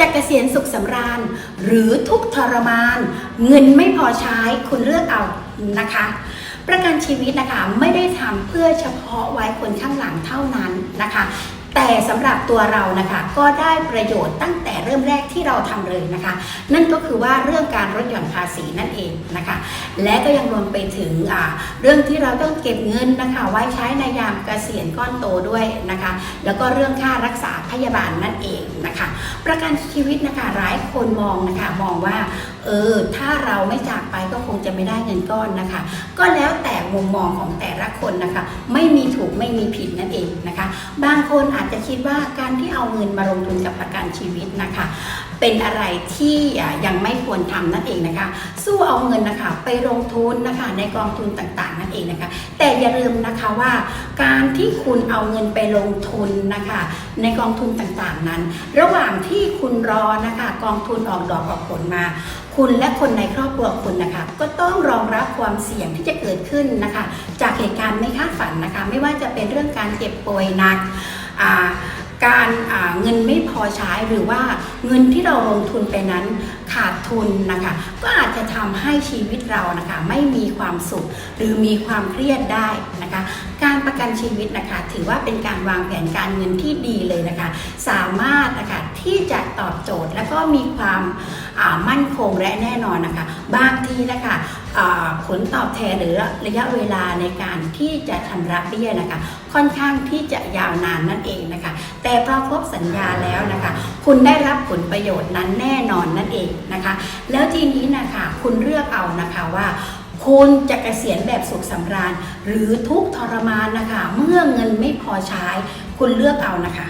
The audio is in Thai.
จะเกษียณสุขสำราญ หรือทุกทรมาน เงินไม่พอใช้คุณเลือกเอานะคะ ประกันชีวิตนะคะไม่ได้ทำเพื่อเฉพาะไว้คนข้างหลังเท่านั้นนะคะ แต่สำหรับตัวเรานะคะก็ได้ประโยชน์ตั้งแต่เริ่มแรกที่เราทำเลยนะคะ นั่นก็คือว่าเรื่องการลดหย่อนภาษีนั่นเองนะคะ และก็ยังรวมไปถึงเรื่องที่เราต้องเก็บเงินนะคะไว้ใช้ในยามเกษียณก้อนโตด้วยนะคะ แล้วก็เรื่องค่ารักษาพยาบาลนั่นเองนะคะ ประกันชีวิตนะคะหลายคนมองนะคะมองว่าเออถ้าเราไม่จากไปก็คงจะไม่ได้เงินก้อนนะคะ ก็แล้วแต่มุมมองของแต่ละคนนะคะ ไม่มีถูกไม่มีผิดนั่นเองนะคะ บางคนอาจจะคิดว่าการที่เอาเงินมาลงทุนกับประกันชีวิตนะคะ เป็นอะไรที่ยังไม่ควรทำนั่นเองนะคะ สู้เอาเงินนะคะไปลงทุนนะคะในกองทุนต่างๆ นั่นเองนะคะ แต่อย่าลืมนะคะว่าการที่คุณเอาเงินไปลงทุนนะคะ ในกองทุนต่างๆนั้น ระหว่างที่คุณรอนะคะ กองทุนออกดอกออกผลมาคุณและคนในครอบครัวคุณนะคะก็ต้องรองรับความเสี่ยงที่จะเกิดขึ้นนะคะ จากเหตุการณ์ไม่คาดฝันนะคะ ไม่ว่าจะเป็นเรื่องการเจ็บป่วยหนักอ่า การเงินไม่พอใช้หรือว่าเงินที่เราลงทุนไปนั้นขาดทุนนะคะก็อาจจะทำให้ชีวิตเรานะคะไม่มีความสุขหรือมีความเครียดได้นะคะ การประกันชีวิตนะคะ ถือว่าเป็นการวางแผนการเงินที่ดีเลยนะคะ สามารถนะคะที่จะตอบโจทย์ และก็มีความมั่นคงและแน่นอนนะคะ บางทีนะคะ ผลตอบแทนหรือระยะเวลาในการที่จะชำระเบี้ยนะคะ ค่อนข้างที่จะยาวนานนั่นเองนะคะ แต่พอครบสัญญาแล้วนะคะ คุณได้รับผลประโยชน์นั้นแน่นอนนั่นเองนะคะ แล้วทีนี้นะคะคุณเลือกเอานะคะว่าคุณจะเกษียณแบบสุขสำราญ หรือทุกทรมานนะคะ เมื่อเงินไม่พอใช้ คุณเลือกเอานะคะ